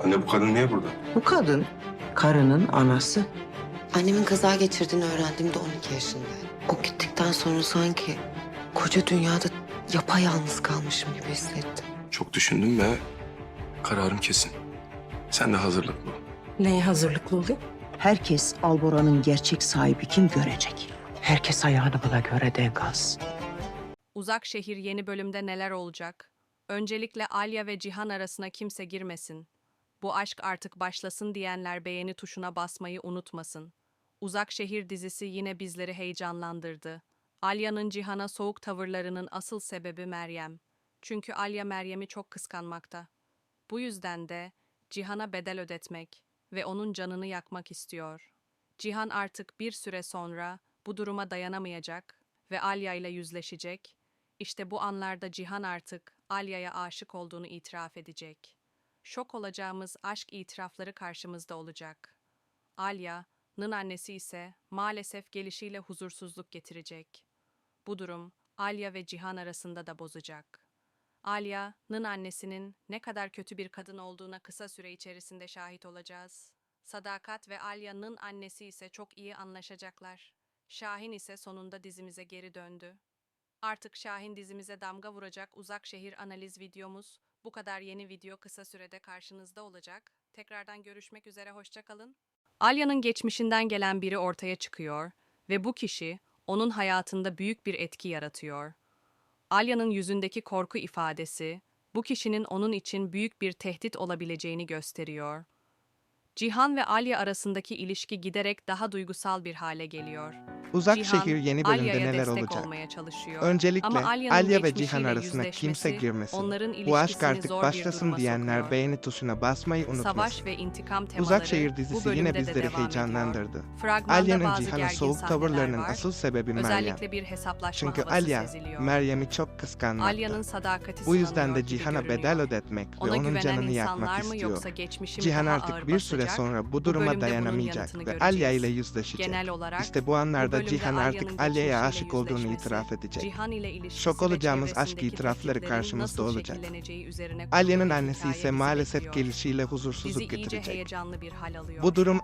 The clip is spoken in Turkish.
Anne bu kadın niye burada? Bu kadın karının anası. Annemin kaza geçirdiğini öğrendiğimde 12 yaşındaydım. O gittikten sonra sanki koca dünyada yapayalnız kalmışım gibi hissettim. Çok düşündüm ve kararım kesin. Sen de hazırlıklı ol. Neye hazırlıklı olayım? Herkes Albora'nın gerçek sahibi kim görecek. Herkes ayağını buna göre denk alsın. Uzak şehir yeni bölümde neler olacak? Öncelikle Alya ve Cihan arasına kimse girmesin. Bu aşk artık başlasın diyenler beğeni tuşuna basmayı unutmasın. Uzak şehir dizisi yine bizleri heyecanlandırdı. Alya'nın Cihan'a soğuk tavırlarının asıl sebebi Meryem. Çünkü Alya Meryem'i çok kıskanmakta. Bu yüzden de Cihan'a bedel ödetmek ve onun canını yakmak istiyor. Cihan artık bir süre sonra bu duruma dayanamayacak ve Alya ile yüzleşecek. İşte bu anlarda Cihan artık Alya'ya aşık olduğunu itiraf edecek. Şok olacağımız aşk itirafları karşımızda olacak. Alya'nın annesi ise maalesef gelişiyle huzursuzluk getirecek. Bu durum Alya ve Cihan arasında da bozacak. Alya'nın annesinin ne kadar kötü bir kadın olduğuna kısa süre içerisinde şahit olacağız. Sadakat ve Alya'nın annesi ise çok iyi anlaşacaklar. Şahin ise sonunda dizimize geri döndü. Artık Şahin dizimize damga vuracak uzak şehir analiz videomuz. Bu kadar yeni video kısa sürede karşınızda olacak. Tekrardan görüşmek üzere hoşçakalın. Alya'nın geçmişinden gelen biri ortaya çıkıyor ve bu kişi onun hayatında büyük bir etki yaratıyor. Alya'nın yüzündeki korku ifadesi bu kişinin onun için büyük bir tehdit olabileceğini gösteriyor. Cihan ve Alya arasındaki ilişki giderek daha duygusal bir hale geliyor. Uzak Cihan, şehir yeni bölümde Alya'ya neler destek olacak? olmaya çalışıyor. Öncelikle Ama Alya'nın Alya ve geçmişiyle Cihan arasına kimse yüzleşmesi, girmesin. Bu aşk ilişkisini artık zor bir başlasın duruma diyenler sokuyor. beğeni tuşuna basmayı unutmasın. Savaş ve intikam temaları Uzak şehir bu dizisi bölümde yine de bizleri devam heyecanlandırdı. Fragmanda Alya'nın bazı Cihan'a gergin soğuk sahneler tavırlarının var. asıl sebebi Meryem. Özellikle bir hesaplaşma Çünkü havası Alya seziliyor. Meryem'i çok. Alya'nın sadakati Bu yüzden sınanıyor de gibi Cihan'a görünüyor. bedel ödetmek ve Ona onun güvenen canını insanlar yakmak mı istiyor. yoksa geçmişi mi Cihan daha artık bir süre basacak? sonra bu Bu duruma bölümde bunun dayanamayacak yanıtını ve Alya ile göreceğiz. yüzleşecek. Genel olarak İşte bu anlarda bölümde Cihan artık Alya'ya aşık olduğunu itiraf edecek. Şok olacağımız aşk itirafları karşımızda olacak. Alya'nın annesi ise maalesef gelişiyle huzursuzluk getirecek. heyecanlı bir hal alıyor. Bu durum